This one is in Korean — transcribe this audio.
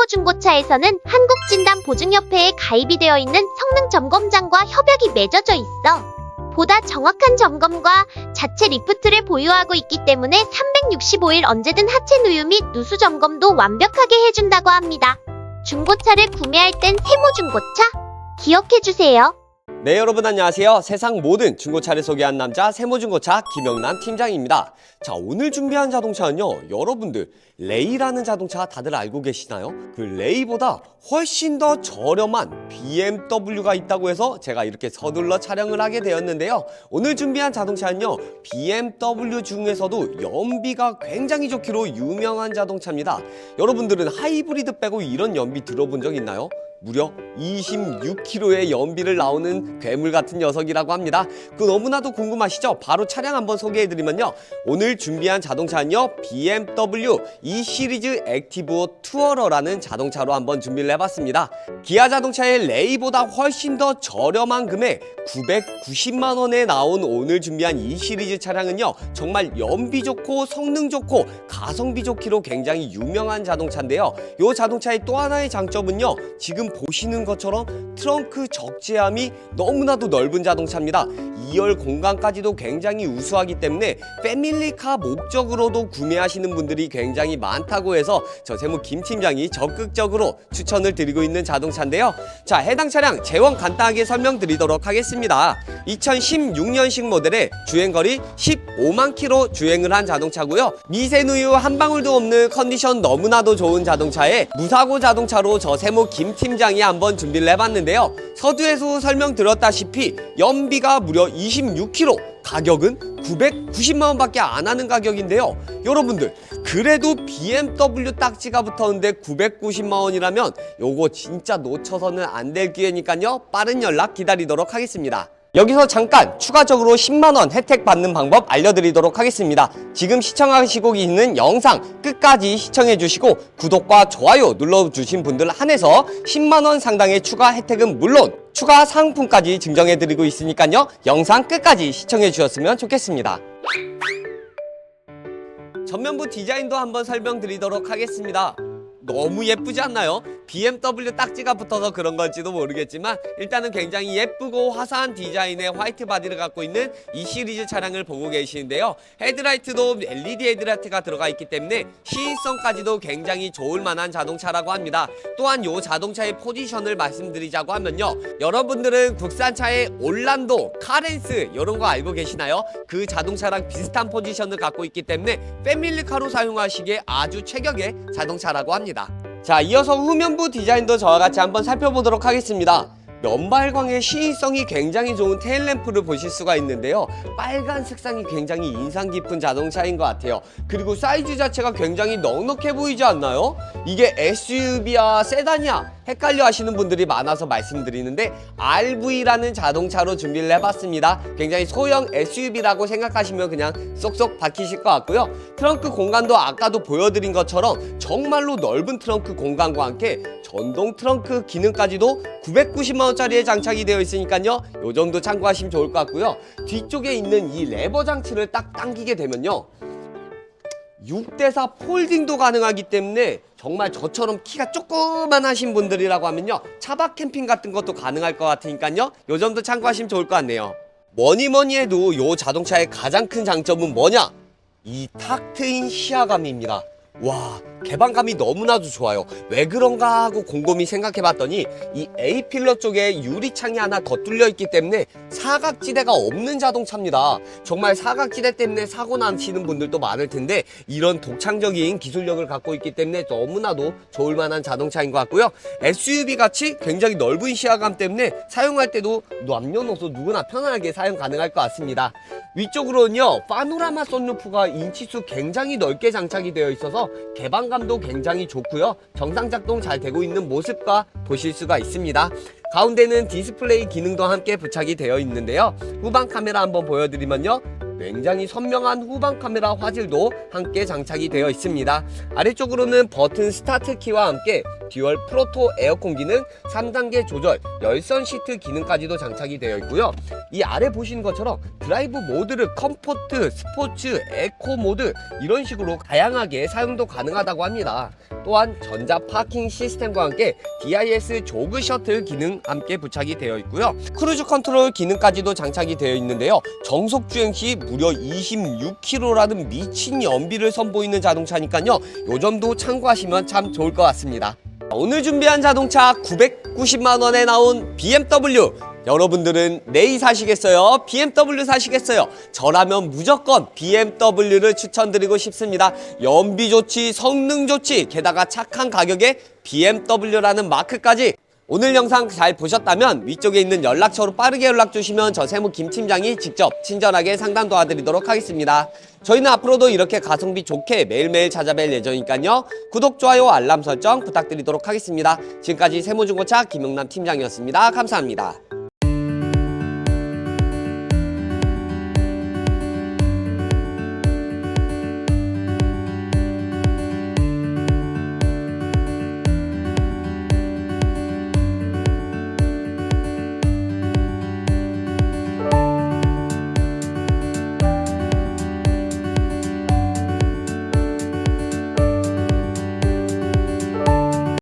세모중고차에서는 한국진단보증협회에 가입이 되어 있는 성능점검장과 협약이 맺어져 있어. 보다 정확한 점검과 자체 리프트를 보유하고 있기 때문에 365일 언제든 하체 누유 및 누수 점검도 완벽하게 해준다고 합니다. 중고차를 구매할 땐 세모중고차 기억해주세요. 네 여러분 안녕하세요 세상 모든 중고차를 소개한 남자 세모중고차 김영란 팀장입니다 자 오늘 준비한 자동차는요 여러분들 레이라는 자동차 다들 알고 계시나요? 그 레이보다 훨씬 더 저렴한 BMW가 있다고 해서 제가 이렇게 서둘러 촬영을 하게 되었는데요 오늘 준비한 자동차는요 BMW 중에서도 연비가 굉장히 좋기로 유명한 자동차입니다 여러분들은 하이브리드 빼고 이런 연비 들어본 적 있나요? 무려 26kg의 연비를 나오는 괴물 같은 녀석이라고 합니다. 그 너무나도 궁금하시죠? 바로 차량 한번 소개해드리면요. 오늘 준비한 자동차는요. BMW E 시리즈 액티브 투어러라는 자동차로 한번 준비를 해봤습니다. 기아 자동차의 레이보다 훨씬 더 저렴한 금액 990만 원에 나온 오늘 준비한 이 시리즈 차량은요. 정말 연비 좋고 성능 좋고 가성비 좋기로 굉장히 유명한 자동차인데요. 이 자동차의 또 하나의 장점은요. 지금 보시는 것처럼 트렁크 적재함이 너무나도 넓은 자동차입니다. 2열 공간까지도 굉장히 우수하기 때문에 패밀리카 목적으로도 구매하시는 분들이 굉장히 많다고 해서 저 세무 김 팀장이 적극적으로 추천을 드리고 있는 자동차인데요. 자, 해당 차량 재원 간단하게 설명드리도록 하겠습니다. 2016년식 모델의 주행거리 15만 킬로 주행을 한 자동차고요. 미세누유 한 방울도 없는 컨디션 너무나도 좋은 자동차에 무사고 자동차로 저 세모 김 팀장 이 한번 준비를 해봤는데요. 서두에서 설명드렸다시피 연비가 무려 26km, 가격은 990만 원 밖에 안 하는 가격인데요. 여러분들 그래도 BMW 딱지가 붙었는데 990만 원이라면 요거 진짜 놓쳐서는 안 될 기회니까요. 빠른 연락 기다리도록 하겠습니다. 여기서 잠깐 추가적으로 10만원 혜택 받는 방법 알려드리도록 하겠습니다. 지금 시청하시고 있는 영상 끝까지 시청해 주시고 구독과 좋아요 눌러주신 분들 한해서 10만원 상당의 추가 혜택은 물론 추가 상품까지 증정해 드리고 있으니까요. 영상 끝까지 시청해 주셨으면 좋겠습니다. 전면부 디자인도 한번 설명드리도록 하겠습니다. 너무 예쁘지 않나요? BMW 딱지가 붙어서 그런 건지도 모르겠지만 일단은 굉장히 예쁘고 화사한 디자인의 화이트 바디를 갖고 있는 이 시리즈 차량을 보고 계시는데요. 헤드라이트도 LED 헤드라이트가 들어가 있기 때문에 시인성까지도 굉장히 좋을 만한 자동차라고 합니다. 또한 이 자동차의 포지션을 말씀드리자고 하면요. 여러분들은 국산차의 올란도, 카렌스 이런 거 알고 계시나요? 그 자동차랑 비슷한 포지션을 갖고 있기 때문에 패밀리카로 사용하시기에 아주 최격의 자동차라고 합니다. 자, 이어서 후면부 디자인도 저와 같이 한번 살펴보도록 하겠습니다. 면발광의 시인성이 굉장히 좋은 테일램프를 보실 수가 있는데요. 빨간 색상이 굉장히 인상 깊은 자동차인 것 같아요. 그리고 사이즈 자체가 굉장히 넉넉해 보이지 않나요? 이게 SUV야 세단이야 헷갈려 하시는 분들이 많아서 말씀드리는데 RV라는 자동차로 준비를 해봤습니다. 굉장히 소형 SUV라고 생각하시면 그냥 쏙쏙 박히실 것 같고요. 트렁크 공간도 아까도 보여드린 것처럼 정말로 넓은 트렁크 공간과 함께 전동 트렁크 기능까지도 990만원짜리에 장착이 되어 있으니까요. 요 정도 참고하시면 좋을 것 같고요. 뒤쪽에 있는 이 레버 장치를 딱 당기게 되면요. 6대4 폴딩도 가능하기 때문에 정말 저처럼 키가 조그만 하신 분들이라고 하면요 차박 캠핑 같은 것도 가능할 것 같으니까요 요 정도 참고하시면 좋을 것 같네요 뭐니 뭐니 해도 요 자동차의 가장 큰 장점은 뭐냐 이 탁 트인 시야감입니다 와 개방감이 너무나도 좋아요. 왜 그런가 하고 곰곰이 생각해 봤더니 이 A 필러 쪽에 유리창이 하나 더 뚫려 있기 때문에 사각지대가 없는 자동차입니다. 정말 사각지대 때문에 사고 나시는 분들도 많을 텐데 이런 독창적인 기술력을 갖고 있기 때문에 너무나도 좋을 만한 자동차인 것 같고요. SUV 같이 굉장히 넓은 시야감 때문에 사용할 때도 남녀노소 누구나 편안하게 사용 가능할 것 같습니다. 위쪽으로는요 파노라마 썬루프가 인치수 굉장히 넓게 장착이 되어 있어서 개방감도 굉장히 좋고요. 정상 작동 잘 되고 있는 모습과 보실 수가 있습니다. 가운데는 디스플레이 기능도 함께 부착이 되어 있는데요. 후방 카메라 한번 보여드리면요. 굉장히 선명한 후방 카메라 화질도 함께 장착이 되어 있습니다. 아래쪽으로는 버튼 스타트 키와 함께 듀얼 프로토 에어컨 기능, 3단계 조절, 열선 시트 기능까지도 장착이 되어 있고요. 이 아래 보시는 것처럼 드라이브 모드를 컴포트, 스포츠, 에코 모드 이런 식으로 다양하게 사용도 가능하다고 합니다. 또한 전자 파킹 시스템과 함께 DIS 조그 셔틀 기능 함께 부착이 되어 있고요. 크루즈 컨트롤 기능까지도 장착이 되어 있는데요. 정속 주행 시 무려 26km라는 미친 연비를 선보이는 자동차니까요. 요 점도 참고하시면 참 좋을 것 같습니다. 오늘 준비한 자동차 990만 원에 나온 BMW 여러분들은 레이 사시겠어요? BMW 사시겠어요? 저라면 무조건 BMW를 추천드리고 싶습니다. 연비 좋지, 성능 좋지, 게다가 착한 가격에 BMW라는 마크까지 오늘 영상 잘 보셨다면 위쪽에 있는 연락처로 빠르게 연락 주시면 저 세무 김 팀장이 직접 친절하게 상담 도와드리도록 하겠습니다. 저희는 앞으로도 이렇게 가성비 좋게 매일매일 찾아뵐 예정이니까요. 구독, 좋아요, 알람 설정 부탁드리도록 하겠습니다. 지금까지 세무중고차 김영남 팀장이었습니다. 감사합니다.